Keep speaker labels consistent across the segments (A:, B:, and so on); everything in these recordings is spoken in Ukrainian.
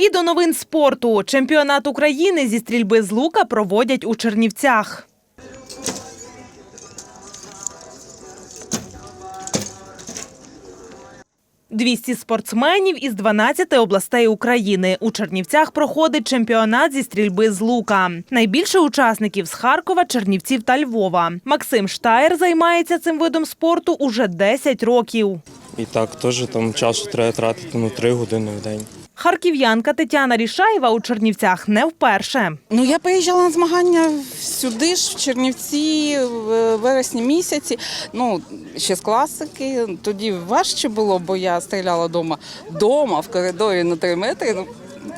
A: І до новин спорту. Чемпіонат України зі стрільби з лука проводять у Чернівцях. «200 спортсменів із 12 областей України. У Чернівцях проходить чемпіонат зі стрільби з лука. Найбільше учасників з Харкова, Чернівців та Львова. Максим Штаєр займається цим видом спорту уже 10 років.
B: І так теж там часу треба тратити ну, 3 години в день.
A: Харків'янка Тетяна Рішаєва у Чернівцях не вперше.
C: Ну, я приїжджала на змагання сюди ж, в Чернівці, в вересні місяці. Ну, ще з класики. Тоді важче було, бо я стріляла вдома, дома в коридорі на три метри. Ну,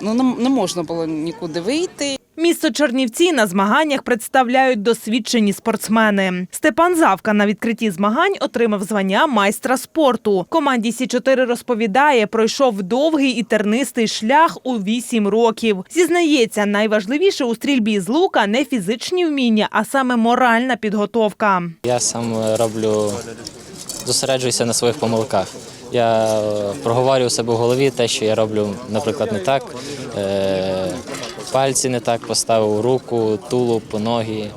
C: ну не- не можна було нікуди вийти.
A: Місто Чернівці на змаганнях представляють досвідчені спортсмени. Степан Завка на відкритті змагань отримав звання майстра спорту. Команді Сі 4 розповідає, пройшов довгий і тернистий шлях у 8 років. Зізнається, найважливіше у стрільбі з лука не фізичні вміння, а саме моральна підготовка.
D: Я сам е, роблю, зосереджуюся на своїх помилках. Я е, проговорюю себе в голові те, що я роблю, наприклад, не так. Е, пальці не так поставив, руку, тулуб, ноги,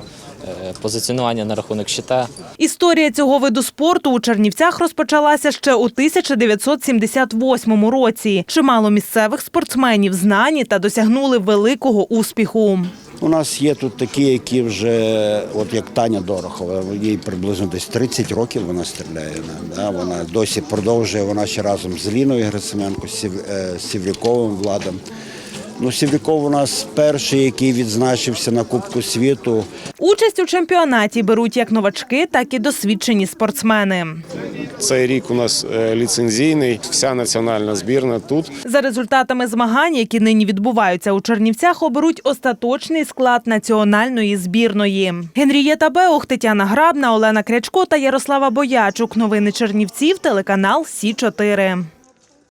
D: е, позиціонування на рахунок щита.
A: Історія цього виду спорту у Чернівцях розпочалася ще у 1978 році. Чимало місцевих спортсменів знані та досягнули великого успіху.
E: У нас є тут такі, які вже, от як Таня Дорохова, їй приблизно десь 30 років вона стріляє. Да? Вона досі продовжує, вона ще разом з Ліною Грицеменко, з Сів- е, Сівряковим Владом. Ну, Сівряков у нас перший, який відзначився на Кубку світу.
A: Участь у чемпіонаті беруть як новачки, так і досвідчені спортсмени.
F: Цей рік у нас е, ліцензійний, вся національна збірна тут.
A: За результатами змагань, які нині відбуваються у Чернівцях, оберуть остаточний склад національної збірної. Генрієта Беух, Тетяна Грабна, Олена Крячко та Ярослава Боячук. Новини Чернівців, телеканал Сі 4